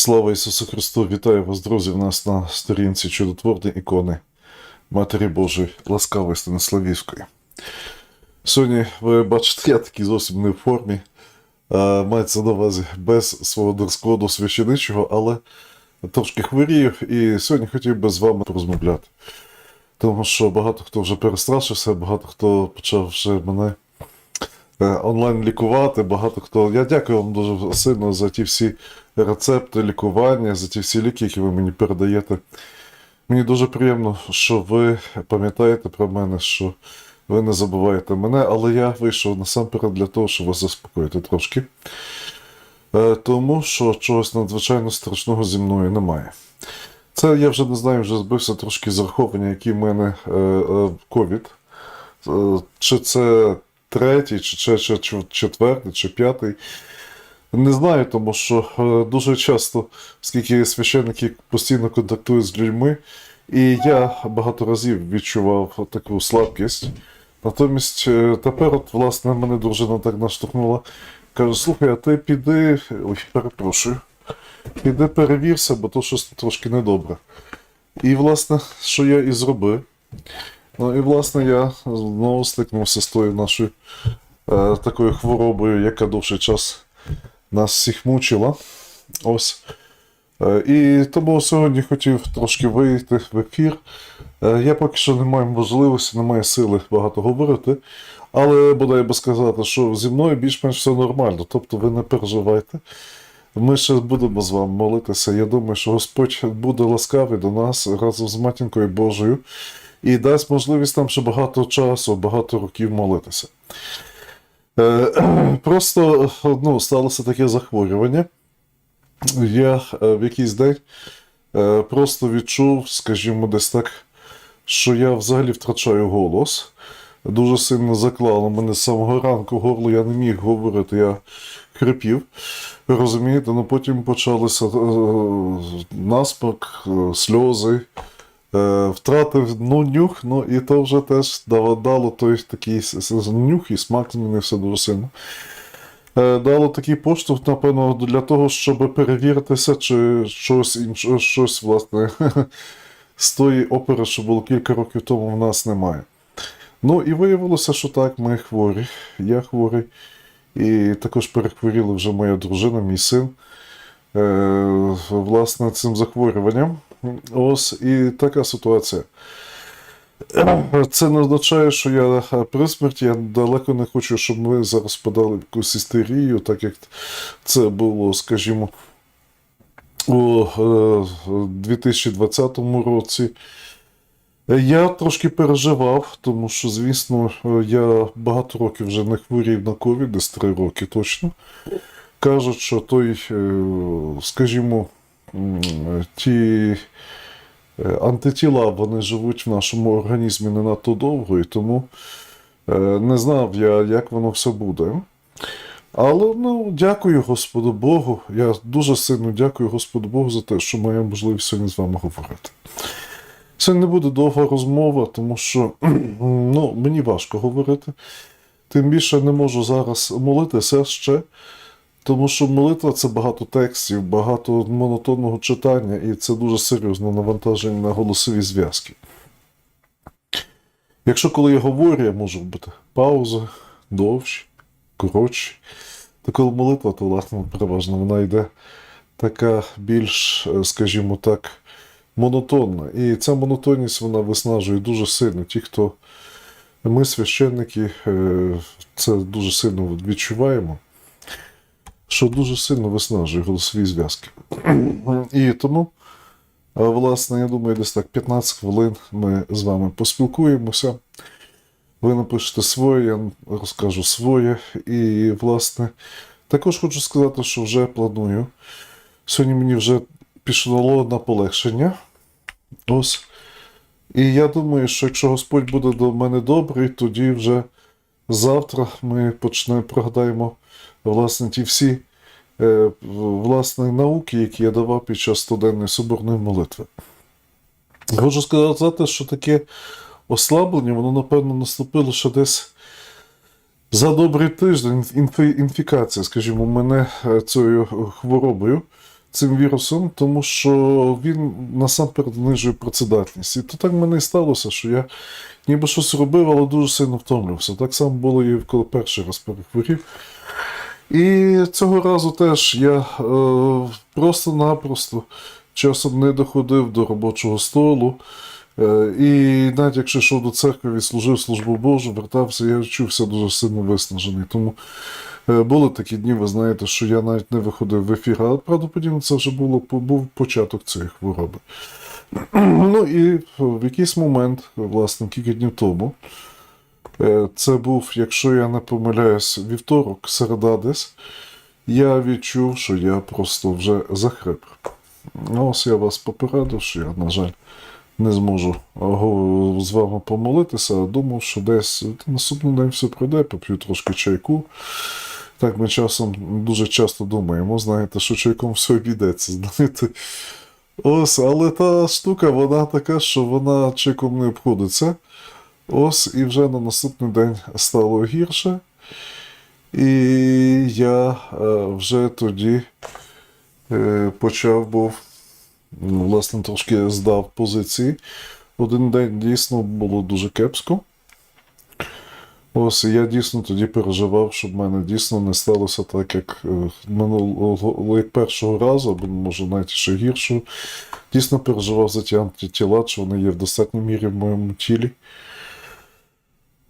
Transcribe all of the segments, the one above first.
Слава Ісусу Христу! Вітаю вас, друзі! В нас на сторінці чудотворні ікони Матері Божої, ласкавої Станиславівської. Сьогодні ви бачите, я такий зовсім не в формі. Мається на увазі без свого дрес-коду священичого, але трошки хворію, і сьогодні хотів би з вами порозмовляти. Тому що багато хто вже перестрашився, багато хто почав вже мене е, онлайн лікувати. Багато хто. Я дякую вам дуже сильно за ті всі рецепти лікування, за ті всі ліки, які ви мені передаєте. Мені дуже приємно, що ви пам'ятаєте про мене, що ви не забуваєте мене, але я вийшов насамперед для того, щоб вас заспокоїти трошки. Е, Тому що чогось надзвичайно страшного зі мною немає. Це я вже не знаю, вже збився трошки з рахування, який в мене е, е, ковід. Чи це третій, чи четвертий, чи п'ятий. Не знаю, тому що е, дуже часто, оскільки священники постійно контактують з людьми, і я багато разів відчував таку слабкість. Натомість е, тепер, от, власне, мене дружина так наштовхнула. Каже, слухай, а ти піди. Ой, перепрошую. Піди перевірся, бо то щось трошки недобре. І, власне, що я і зробив. Ну і власне я знову стикнувся з тою нашою е, такою хворобою, яка довший час нас всіх мучила. Ось. Е, і тому сьогодні хотів трошки вийти в ефір. Е, я поки що не маю можливості, не маю сили багато говорити. Але бодай би сказати, що зі мною більш-менш все нормально. Тобто ви не переживайте. Ми ще будемо з вами молитися. Я думаю, що Господь буде ласкавий до нас разом з матінкою Божою і дасть можливість нам ще багато часу, багато років молитися. Е, Просто ну, сталося таке захворювання. Я е, в якийсь день е, просто відчув, скажімо, десь так, що я взагалі втрачаю голос. Дуже сильно заклало мене з самого ранку горло, я не міг говорити, я хрипів. Розумієте, ну потім почалися е, сльози. Е, втратив ну, нюх, ну і то вже теж дало, той такий нюх і смак змінився дуже сильно. Е, дало такий поштовх, напевно, для того, щоб перевіритися, чи щось інше, щось, власне, з тої опери, що було кілька років тому, в нас немає. Ну і виявилося, що так, ми хворі, я хворий. І також перехворіла вже моя дружина, мій син. Е, власне, цим захворюванням. Ось і така ситуація. Це не означає, що я при смерті, я далеко не хочу, щоб ми зараз подали якусь істерію, так як це було, скажімо, у е, 2020 році. Я трошки переживав, тому що, звісно, я багато років вже не хворів на ковід, десь три роки точно. Кажуть, що той, е, скажімо, ті е, антитіла вони живуть в нашому організмі не надто довго, і тому е, не знав я, як воно все буде. Але ну, дякую Господу Богу. Я дуже сильно дякую Господу Богу за те, що маю можливість сьогодні з вами говорити. Це не буде довга розмова, тому що ну, мені важко говорити. Тим більше не можу зараз молитися ще, тому що молитва це багато текстів, багато монотонного читання, і це дуже серйозне навантаження на голосові зв'язки. Якщо коли я говорю, я можу бути пауза, довші, коротші, то коли молитва, то власне переважно вона йде така більш, е, скажімо так, монотонна. І ця монотонність вона виснажує дуже сильно. Ті, хто ми, священники, е, це дуже сильно відчуваємо, що дуже сильно виснажує голосові зв'язки. І тому, е, власне, я думаю, десь так 15 хвилин ми з вами поспілкуємося. Ви напишете своє, я розкажу своє. І, власне, також хочу сказати, що вже планую. Сьогодні мені вже пішло на полегшення. Ось. І я думаю, що якщо Господь буде до мене добрий, тоді вже завтра ми почнемо, пригадаємо власне ті всі е, власне, науки, які я давав під час студенної соборної молитви. Хочу сказати, що таке ослаблення, воно, напевно, наступило ще десь за добрий тиждень інфі- інфікація, скажімо, мене е, цією хворобою. цим вірусом, тому що він насамперед знижує працедатність. І то так мене і сталося, що я ніби щось робив, але дуже сильно втомлювався. Так само було і коли перший раз перехворів. І цього разу теж я е, просто-напросто часом не доходив до робочого столу. Е, і навіть якщо йшов до церкви, відслужив службу Божу, вертався, я чувся дуже сильно виснажений. Тому е, були такі дні, ви знаєте, що я навіть не виходив в ефір, але правдоподібно це вже було, був початок цієї хвороби. Ну і в якийсь момент, власне, кілька днів тому, це був, якщо я не помиляюсь, вівторок, середа десь, я відчув, що я просто вже захрип. Ну, ось я вас попередив, що я, на жаль, не зможу з вами помолитися, а думав, що десь наступний день все пройде, поп'ю трошки чайку. Так ми часом дуже часто думаємо, знаєте, що чайком все обійдеться, знаєте. Ось, але та штука, вона така, що вона чайком не обходиться. Ось, і вже на наступний день стало гірше. І я е, вже тоді е, почав був, ну, власне, трошки здав позиції. Один день дійсно було дуже кепсько. Ось я дійсно тоді переживав, щоб в мене дійсно не сталося так, як е, минулого як першого разу, або може навіть ще гіршого. Дійсно переживав за ті антитіла, що вони є в достатній мірі в моєму тілі.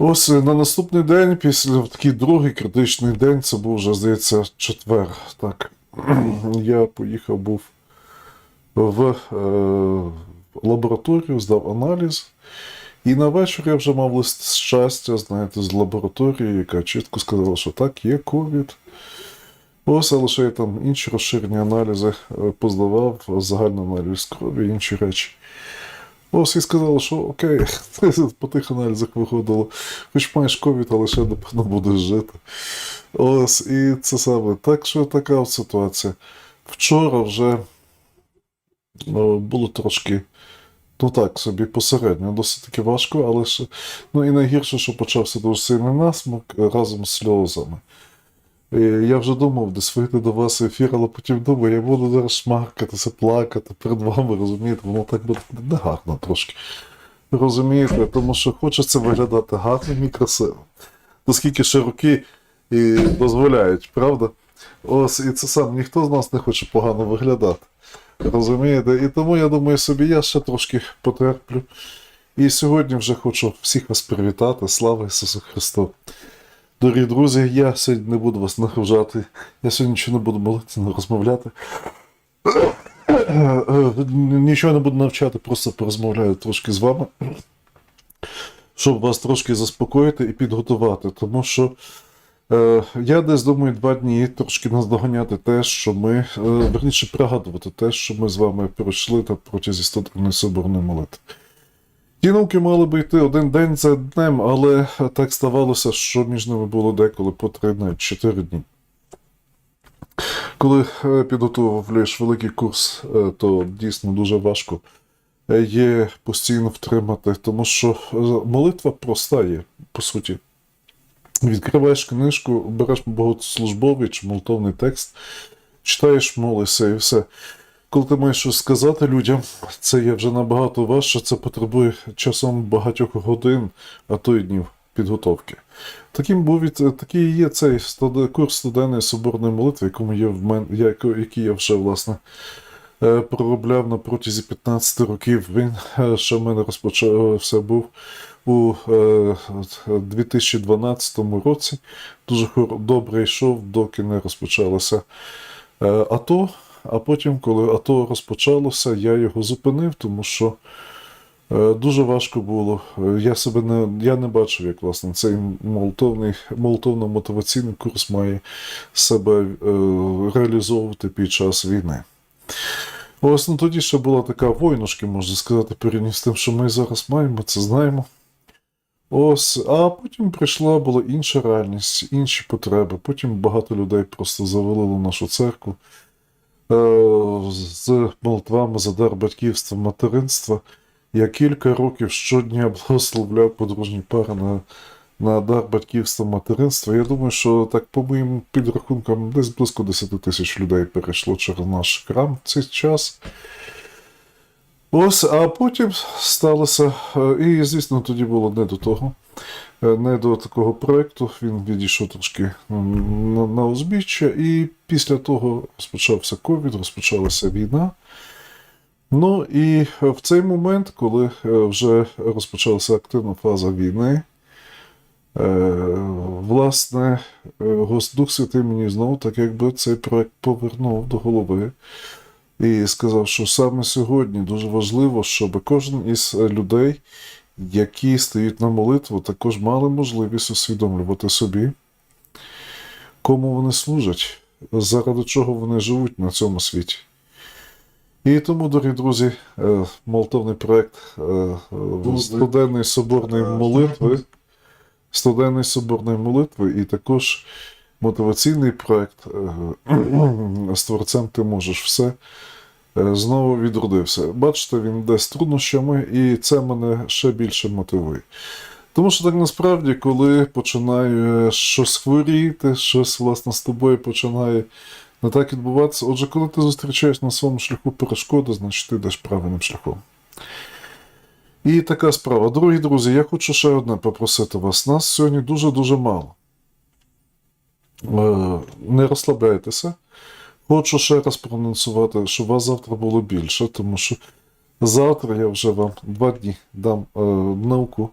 Ось е, на наступний день, після такий другий критичний день, це був вже, здається, четвер. Так, я поїхав був в е, лабораторію, здав аналіз. І на вечір я вже мав лист щастя, знаєте, з лабораторії, яка чітко сказала, що так, є ковід. Ось, ще я там інші розширені аналізи е, поздавав, загальний аналіз крові, інші речі. Ось і сказали, що окей, по тих аналізах виходило, хоч маєш ковід, але ще напевно будеш жити. Ось, і це саме. Так що така от ситуація. Вчора вже о, було трошки, ну так, собі посередньо, досить таки важко, але ще. Ну і найгірше, що почався дуже сильний насмок е, разом з сльозами. І я вже думав, десь вийти до вас ефір, але потім думаю, я буду зараз шмаркатися, плакати перед вами, розумієте, воно так буде негарно трошки. Розумієте, тому що хочеться виглядати гарним і красивим. Наскільки ще і дозволяють, правда? Ось, і це сам ніхто з нас не хоче погано виглядати. Розумієте? І тому я думаю собі, я ще трошки потерплю. І сьогодні вже хочу всіх вас привітати. Слава Ісусу Христу! Дорогі друзі, я сьогодні не буду вас нагружати. Я сьогодні нічого не буду молити, не розмовляти. Нічого не буду навчати, просто порозмовляю трошки з вами, щоб вас трошки заспокоїти і підготувати. Тому що е, я десь думаю два дні трошки наздоганяти те, що ми, е, верніше пригадувати те, що ми з вами пройшли та протязі 100 соборної молитви. Ті науки мали би йти один день за днем, але так ставалося, що між ними було деколи по три навіть чотири дні. Коли е, підготував лише великий курс, е, то дійсно дуже важко е, є постійно втримати, тому що молитва проста є, по суті. Відкриваєш книжку, береш богослужбовий чи молитовний текст, читаєш, молишся і все. Коли ти маєш щось сказати людям, це є вже набагато важче, це потребує часом багатьох годин, а то й днів підготовки. Таким був такий є цей курс студенної соборної молитви, якому є в мен, який я вже власне е, проробляв на протязі 15 років. Він е, ще в мене розпочався був у е, 2012 році. Дуже добре йшов, доки не розпочалося е, АТО. А потім, коли АТО розпочалося, я його зупинив, тому що е, дуже важко було. Я себе не, я не бачив, як власне цей молотовний, молотовно-мотиваційний курс має себе е, реалізовувати під час війни. Ось тоді ще була така войнушка, можна сказати, порівняно з тим, що ми зараз маємо, це знаємо. Ось, а потім прийшла була інша реальність, інші потреби. Потім багато людей просто завалило нашу церкву з молитвами за дар батьківства, материнства. Я кілька років щодня благословляв подружні пари на на дар батьківства материнства. Я думаю, що так по моїм підрахункам десь близько 10 тисяч людей перейшло через наш крам в цей час. Ось, а потім сталося, е, і звісно, тоді було не до того, е, не до такого проєкту. Він відійшов трошки на, на узбіччя, і після того розпочався ковід, розпочалася війна. Ну і в цей момент, коли е, вже розпочалася активна фаза війни, е, власне, е, Дух Святий мені знову так якби цей проект повернув до голови і сказав, що саме сьогодні дуже важливо, щоб кожен із е, людей, які стають на молитву, також мали можливість усвідомлювати собі, кому вони служать, заради чого вони живуть на цьому світі. І тому, дорогі друзі, е, молитовний проект е, е, студенної соборної молитви, студенної соборної молитви, і також мотиваційний проект е, з творцем ти можеш все. Е, Знову відродився. Бачите, він йде з труднощами, і це мене ще більше мотивує. Тому що так насправді, коли починає щось хворіти, щось власне з тобою починає не так відбуватися. Отже, коли ти зустрічаєш на своєму шляху перешкоди, значить ти йдеш правильним шляхом. І така справа. Дорогі друзі, я хочу ще одне попросити вас. Нас сьогодні дуже-дуже мало. Е, Не розслабляйтеся. Хочу ще раз проанонсувати, що вас завтра було більше, тому що завтра я вже вам два дні дам е, науку.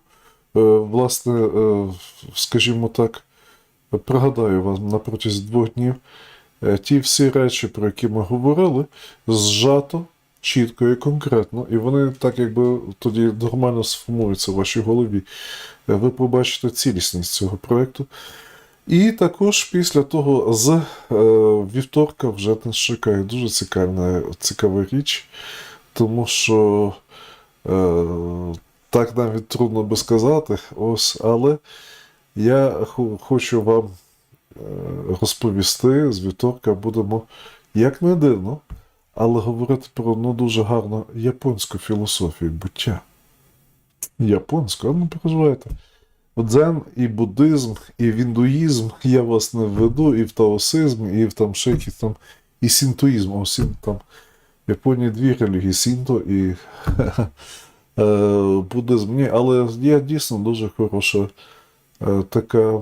Е, власне, е, скажімо так, пригадаю вам на протязі двох днів е, ті всі речі, про які ми говорили, зжато, чітко і конкретно, і вони так якби тоді нормально сформуються в вашій голові. Е, Ви побачите цілісність цього проєкту. І також після того з е, вівторка вже нас чекає дуже цікава, цікава річ, тому що е, так навіть трудно би сказати, ось, але я хо- хочу вам е, розповісти з вівторка будемо, як не дивно, але говорити про ну, дуже гарну японську філософію буття. Японську, а не переживайте. Дзен і буддизм, і в індуїзм я вас не введу, і в таосизм, і в там ще там, і синтоїзм. О, син, там, в Японії дві релігії синто і е, буддизм. Ні, але є дійсно дуже хороша е, така,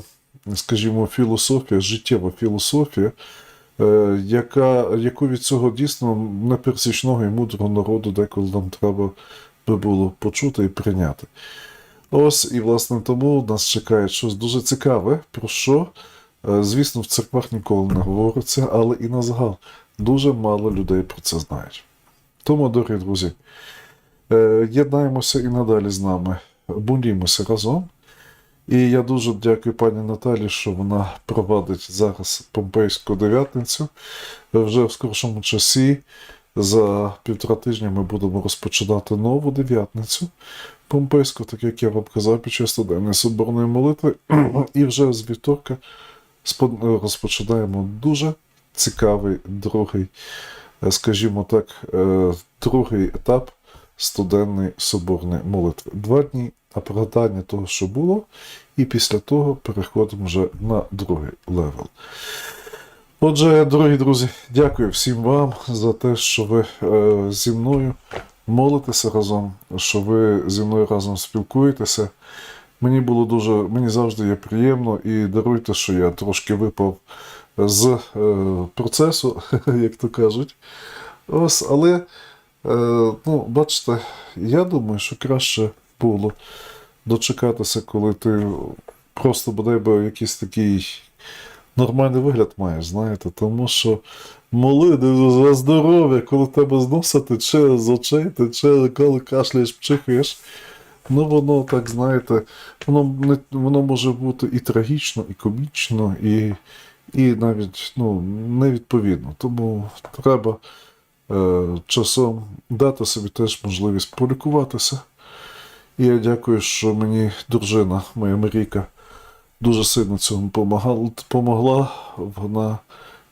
скажімо, філософія, життєва філософія, е, яка, яку від цього дійсно непересічного і мудрого народу деколи нам треба би було почути і прийняти. Ось, і власне тому нас чекає щось дуже цікаве, про що, е, звісно, в церквах ніколи не говориться, але і на загал дуже мало людей про це знають. Тому, дорогі друзі, е, єднаємося і надалі з нами, будімося разом. І я дуже дякую пані Наталі, що вона провадить зараз Помпейську дев'ятницю. Вже в скоршому часі, за півтора тижня, ми будемо розпочинати нову дев'ятницю. Помпейську, так як я вам казав під час студенної соборної молитви. І вже з вівторка розпочинаємо дуже цікавий другий, е, скажімо так, е, другий етап студенної соборної молитви. Два дні на пригадання того, що було, і після того переходимо вже на другий левел. Отже, дорогі друзі, дякую всім вам за те, що ви е, зі мною молитеся разом, що ви зі мною разом спілкуєтеся. Мені було дуже, мені завжди є приємно і даруйте, що я трошки випав з е, процесу, як то кажуть. Ось, але, е, ну, бачите, я думаю, що краще було дочекатися, коли ти просто бодай би якийсь такий нормальний вигляд маєш, знаєте, тому що молити за здоров'я, коли тебе з носа тече, з очей тече, коли кашляєш, пчихаєш. Ну, воно так, знаєте, воно, не, воно може бути і трагічно, і комічно, і, і навіть ну, невідповідно. Тому треба е, часом дати собі теж можливість полікуватися. І я дякую, що мені дружина, моя Марійка, дуже сильно цьому помагала, помогла. Вона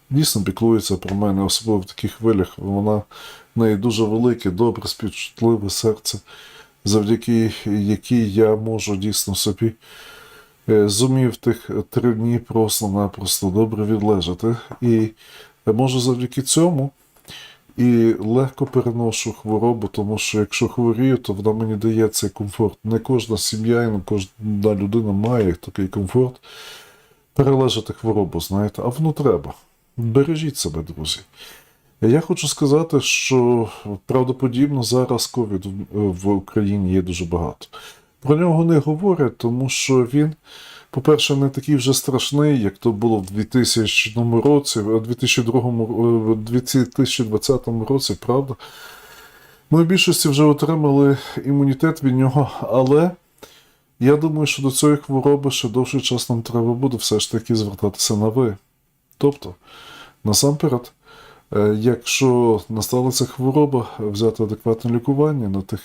дійсно піклується про мене, особливо в таких хвилях. Вона в неї дуже велике, добре, співчутливе серце, завдяки якій я можу дійсно собі е, зумів тих три дні просто-напросто добре відлежати. І е, може завдяки цьому і легко переношу хворобу, тому що якщо хворію, то вона мені дає цей комфорт. Не кожна сім'я і не кожна людина має такий комфорт перележати хворобу, знаєте, а воно треба. Бережіть себе, друзі. Я хочу сказати, що правдоподібно зараз ковід в Україні є дуже багато. Про нього не говорять, тому що він, по-перше, не такий вже страшний, як то було в 2000 році, в 2002, в 2020 році, правда. Ми в більшості вже отримали імунітет від нього, але я думаю, що до цієї хвороби ще довший час нам треба буде все ж таки звертатися на ви. Тобто, насамперед, е, якщо настала ця хвороба, взяти адекватне лікування на тих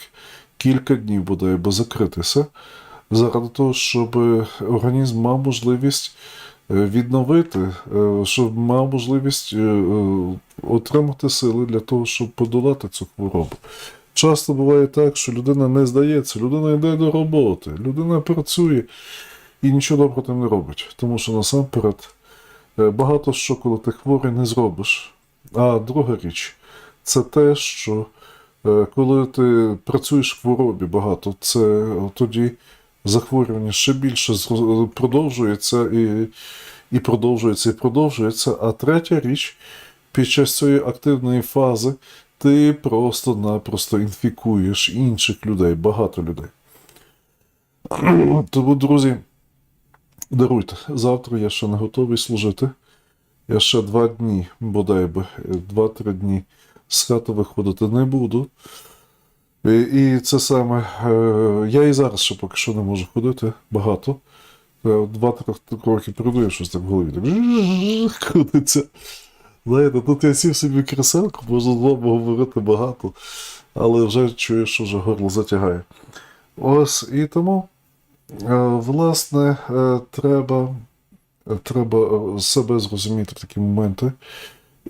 кілька днів бодай би закритися, заради того, щоб організм мав можливість е, відновити, е, щоб мав можливість е, е, отримати сили для того, щоб подолати цю хворобу. Часто буває так, що людина не здається, людина йде до роботи, людина працює і нічого доброго там не робить. Тому що насамперед е, багато що, коли ти хворий, не зробиш. А друга річ це те, що е, коли ти працюєш в хворобі багато, це тоді захворювання ще більше продовжується і, і продовжується, і продовжується. А третя річ, під час цієї активної фази ти просто-напросто інфікуєш інших людей, багато людей. Тому, друзі, даруйте, завтра я ще не готовий служити. Я ще два дні, бодай би, два-три дні з хати виходити не буду. І, це саме, е, я і зараз ще поки що не можу ходити багато. Два-три роки передаю щось так в голові. Так крутиться. Знаєте, тут я сів собі кріселку, можна з вами говорити багато, але вже чую, що вже горло затягає. Ось і тому, е, власне, е, треба, треба себе зрозуміти в такі моменти.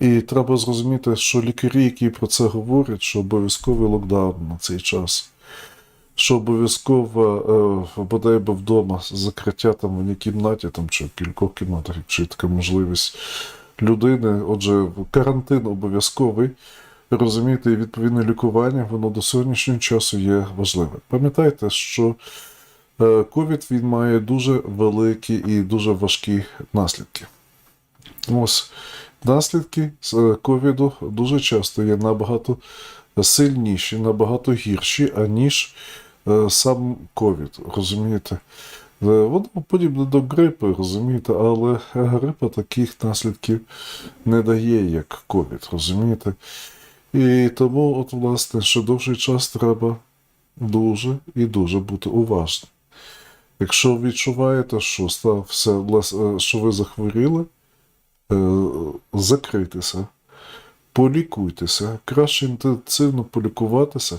І треба зрозуміти, що лікарі, які про це говорять, що обов'язковий локдаун на цей час, що обов'язково е, бодай би вдома закриття там в одній кімнаті там, чи в кількох кімнатах, якщо є така можливість людини, отже, карантин обов'язковий. Розумієте, і відповідне лікування, воно до сьогоднішнього часу є важливе. Пам'ятайте, що е, ковід він має дуже великі і дуже важкі наслідки. Ось наслідки е, ковіду дуже часто є набагато сильніші, набагато гірші, аніж е, сам ковід. Розумієте? Е, Воно подібне до грипу, розумієте, але грипа таких наслідків не дає, як ковід, розумієте? І тому, от, власне, що довший час треба дуже і дуже бути уважним. Якщо відчуваєте, що стався, влас- е, що ви захворіли, закритися, полікуйтеся, краще інтенсивно полікуватися,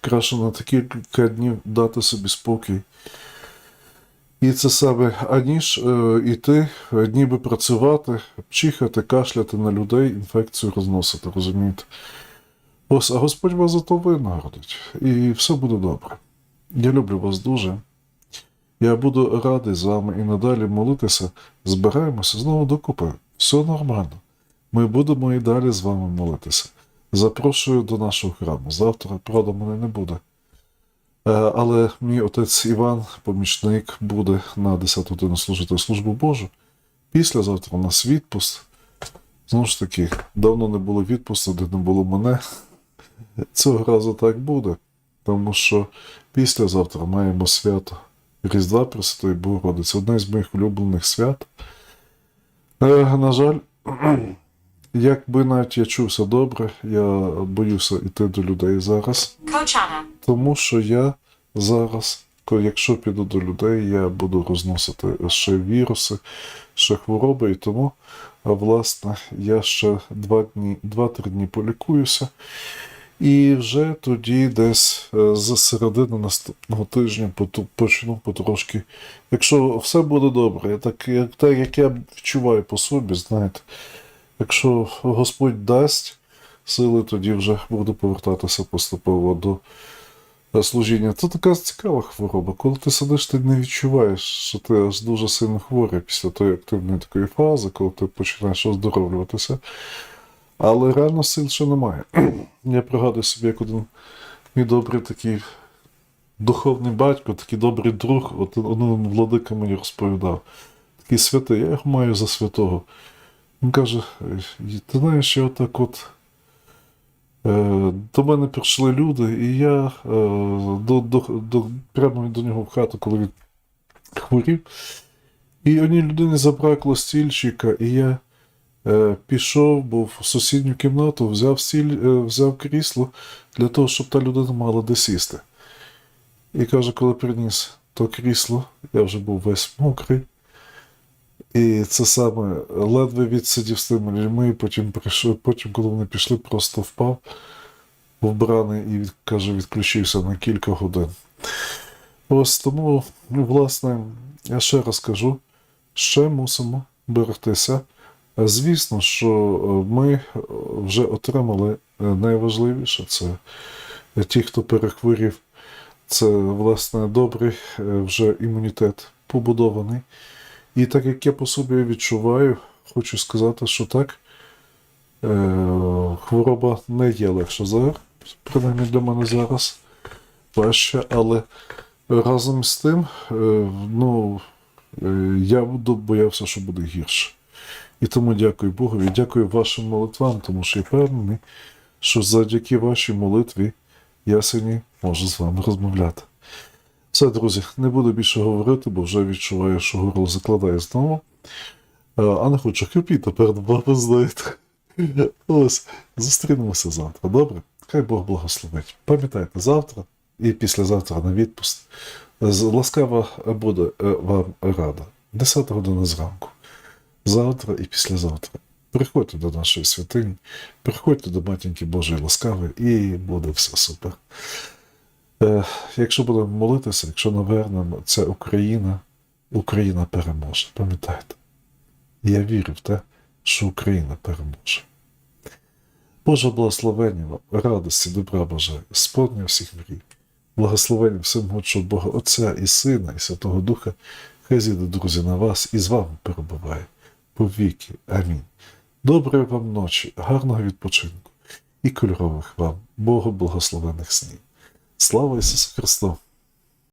краще на такі кілька днів дати собі спокій. І це саме, аніж е, іти, е, ніби працювати, чихати, кашляти на людей, інфекцію розносити, розумієте? Ось, а Господь вас за то винагородить, і все буде добре. Я люблю вас дуже. Я буду радий з вами і надалі молитися. Збираємося знову докупи. Все нормально. Ми будемо і далі з вами молитися. Запрошую до нашого храму. Завтра, правда, мене не буде. Е, Але мій отець Іван, помічник, буде на 10 годину служити службу Божу. Післязавтра у нас відпуст. Знову ж таки, давно не було відпусту, де не було мене. Цього разу так буде, тому що післязавтра маємо свято Різдва Пресвятої Богородиці, одне з моїх улюблених свят. Е, на жаль, якби навіть я чувся добре, я боюся йти до людей зараз. Тому що я зараз, якщо піду до людей, я буду розносити ще віруси, ще хвороби, і тому, а, власне, я ще два дні, два-три дні полікуюся. І вже тоді, десь е, з середини наступного тижня почну потрошки. Якщо все буде добре, так, як, так як я відчуваю по собі, знаєте, якщо Господь дасть сили, тоді вже буду повертатися поступово до служіння. Це така цікава хвороба. Коли ти сидиш, ти не відчуваєш, що ти аж дуже сильно хворий після тої активної такої фази, коли ти починаєш оздоровлюватися. Але реально сил ще немає. Я пригадую собі, як один мій добрий такий духовний батько, такий добрий друг, от один владика мені розповідав. Такий святий, я його маю за святого. Він каже: ти знаєш, я отак от. Е, До мене прийшли люди, і я е, до, до, до, прямо до нього в хату, коли він хворів. І одній людині забракло стільчика, і я пішов, був в сусідню кімнату, взяв стіль, е, взяв крісло для того, щоб та людина мала де сісти. І каже, коли приніс то крісло, я вже був весь мокрий. І це саме ледве відсидів з тими людьми, потім прийшов, потім, коли вони пішли, просто впав вбраний і каже, відключився на кілька годин. Ось тому, ну, власне, я ще раз кажу, ще мусимо берегтися. Е, Звісно, що е, ми е, вже отримали найважливіше це ті, хто перехворів. Це, власне, добрий вже імунітет побудований. І так як я по собі відчуваю, хочу сказати, що так, хвороба не є легша зараз, принаймні для мене зараз важче, але разом з тим, ну, я боявся, що буде гірше. І тому дякую Богові, дякую вашим молитвам, тому що я впевнений, що завдяки вашій молитві я сьогодні можу з вами розмовляти. Все, друзі, не буду більше говорити, бо вже відчуваю, що горло закладає знову. Е, А не хочу хрипіти перед вами, знаєте. Ось, зустрінемося завтра, добре? Хай Бог благословить. Пам'ятайте, завтра і післязавтра на відпуск. Ласкава буде е, вам рада. 10 година зранку. Завтра і післязавтра. Приходьте до нашої святині, приходьте до матінки Божої ласкавої, і буде все супер. Е, якщо будемо молитися, якщо навернемо, це Україна, Україна переможе. Пам'ятайте. Я вірю в те, що Україна переможе. Боже благословення вам, радості, добра бажаю, сповнення всіх мрій, благословення всемогутнього Бога Отця і Сина, і Святого Духа, хай зійде, друзі, на вас і з вами перебуває повіки. Амінь. Доброї вам ночі, гарного відпочинку і кольорових вам, Богу благословених снів. Слава Ісусу Христу!